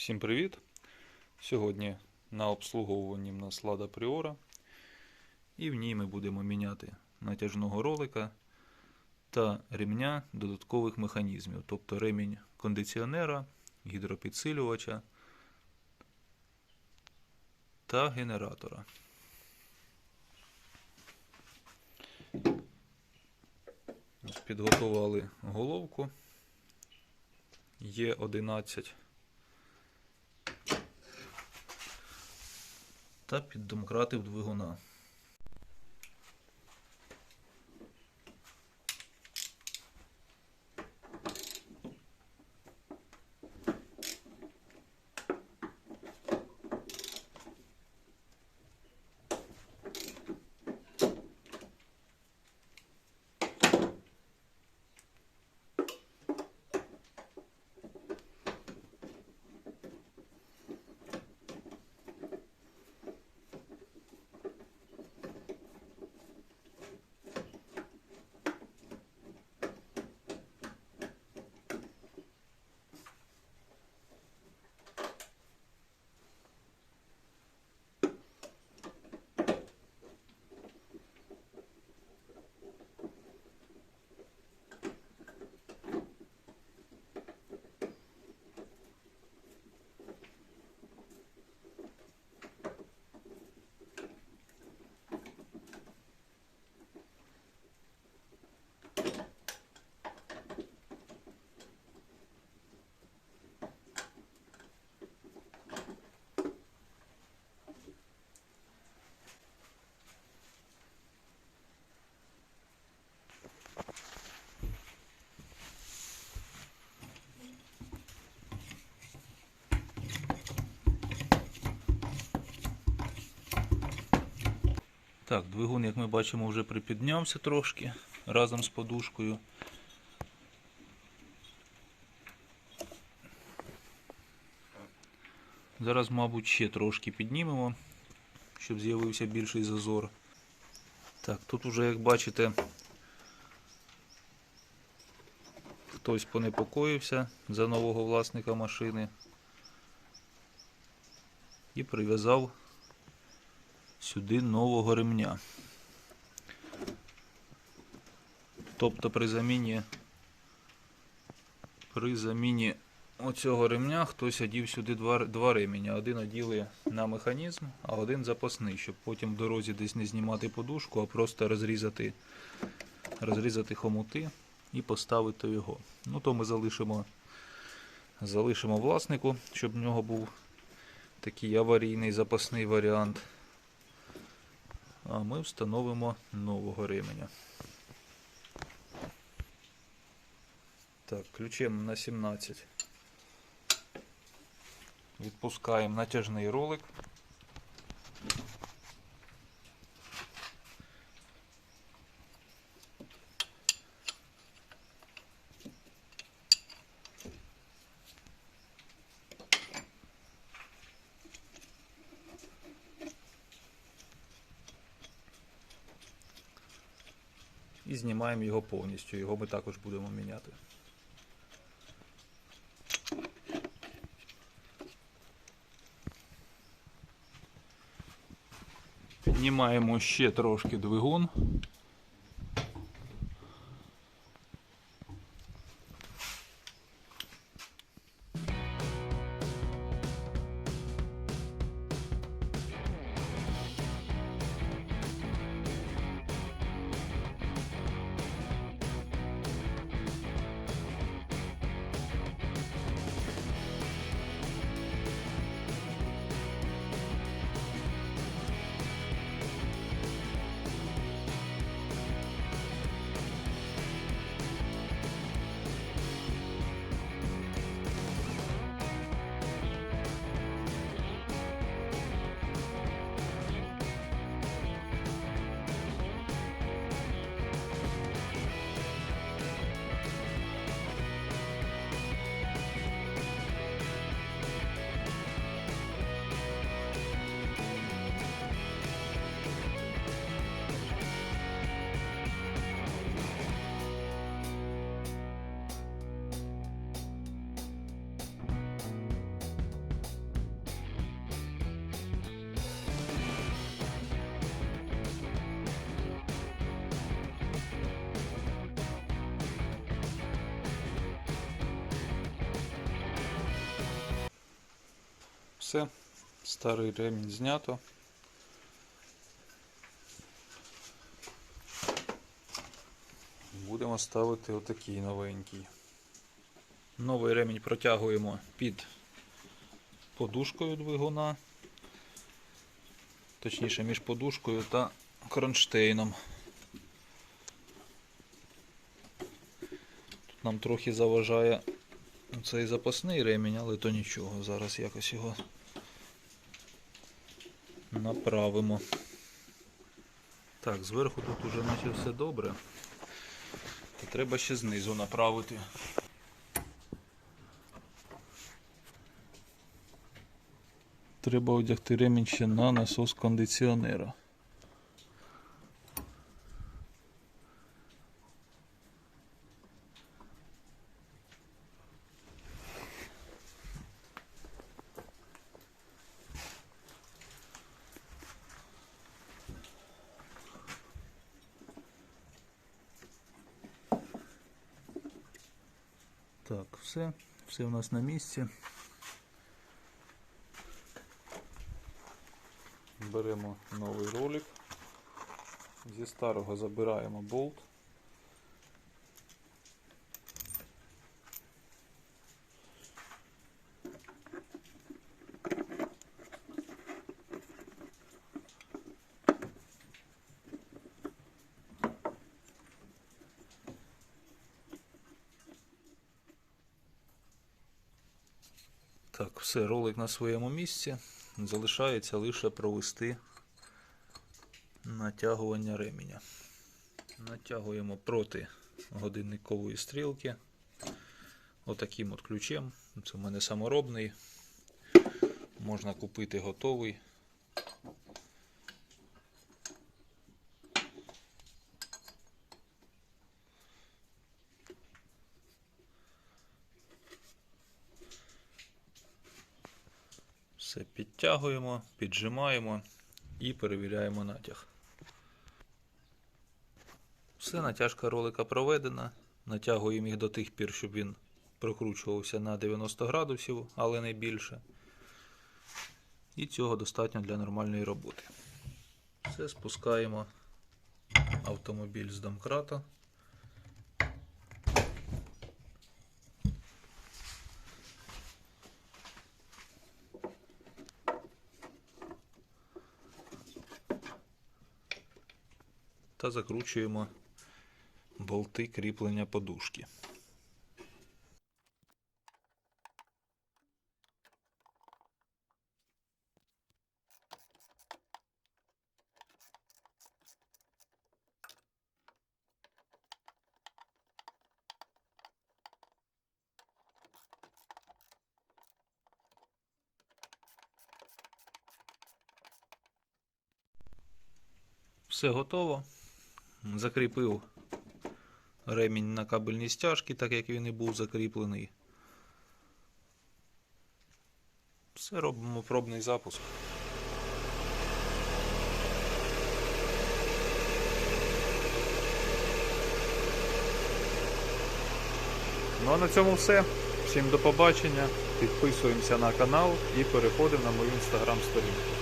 Всім привіт! Сьогодні на обслуговуванні в нас Лада Priora. І в ній ми будемо міняти натяжного ролика та ремня додаткових механізмів, тобто ремінь кондиціонера, гідропідсилювача та генератора. Підготували головку. Є 11 та піддомкратив двигуна. Так, двигун, як ми бачимо, вже припіднявся трошки разом з подушкою. Зараз, мабуть, ще трошки піднімемо, щоб з'явився більший зазор. Так, тут вже, як бачите, хтось понепокоївся за нового власника машини і прив'язав сюди нового ремня. Тобто при заміні при заміні оцього ремня хтось одів сюди два, два ременя. Один оділи на механізм, а один запасний, щоб потім в дорозі десь не знімати подушку, а просто розрізати, розрізати хомути і поставити його. Ну то ми залишимо, залишимо власнику, щоб в нього був такий аварійний запасний варіант. А ми встановимо нового ременя. Так, ключем на 17. Відпускаємо натяжний ролик. І знімаємо його повністю. Його ми також будемо міняти. Піднімаємо ще трошки двигун. Все, старий ремінь знято. Будемо ставити отакий новенький. Новий ремінь протягуємо під подушкою двигуна. Точніше, між подушкою та кронштейном. Тут нам трохи заважає цей запасний ремінь, але то нічого. Зараз якось його направимо. Так, зверху тут уже наче все добре. Та треба ще знизу направити. Треба одягти ремінь ще на насос кондиціонера. Так, все, все у нас на місці. Беремо новий ролик. Зі старого забираємо болт. Так, все, ролик на своєму місці. Залишається лише провести натягування ременя. Натягуємо проти годинникової стрілки. Отаким от ключем. Це в мене саморобний. Можна купити готовий. Все підтягуємо, піджимаємо і перевіряємо натяг. Все, натяжка ролика проведена. Натягуємо їх до тих пір, щоб він прокручувався на 90 градусів, але не більше. І цього достатньо для нормальної роботи. Все, спускаємо автомобіль з домкрата. Та закручуємо болти кріплення подушки. Все готово. Закріпив ремінь на кабельній стяжці, так як він і був закріплений. Все робимо пробний запуск. Ну а на цьому все. Всім до побачення. Підписуємося на канал і переходимо на мою інстаграм сторінку.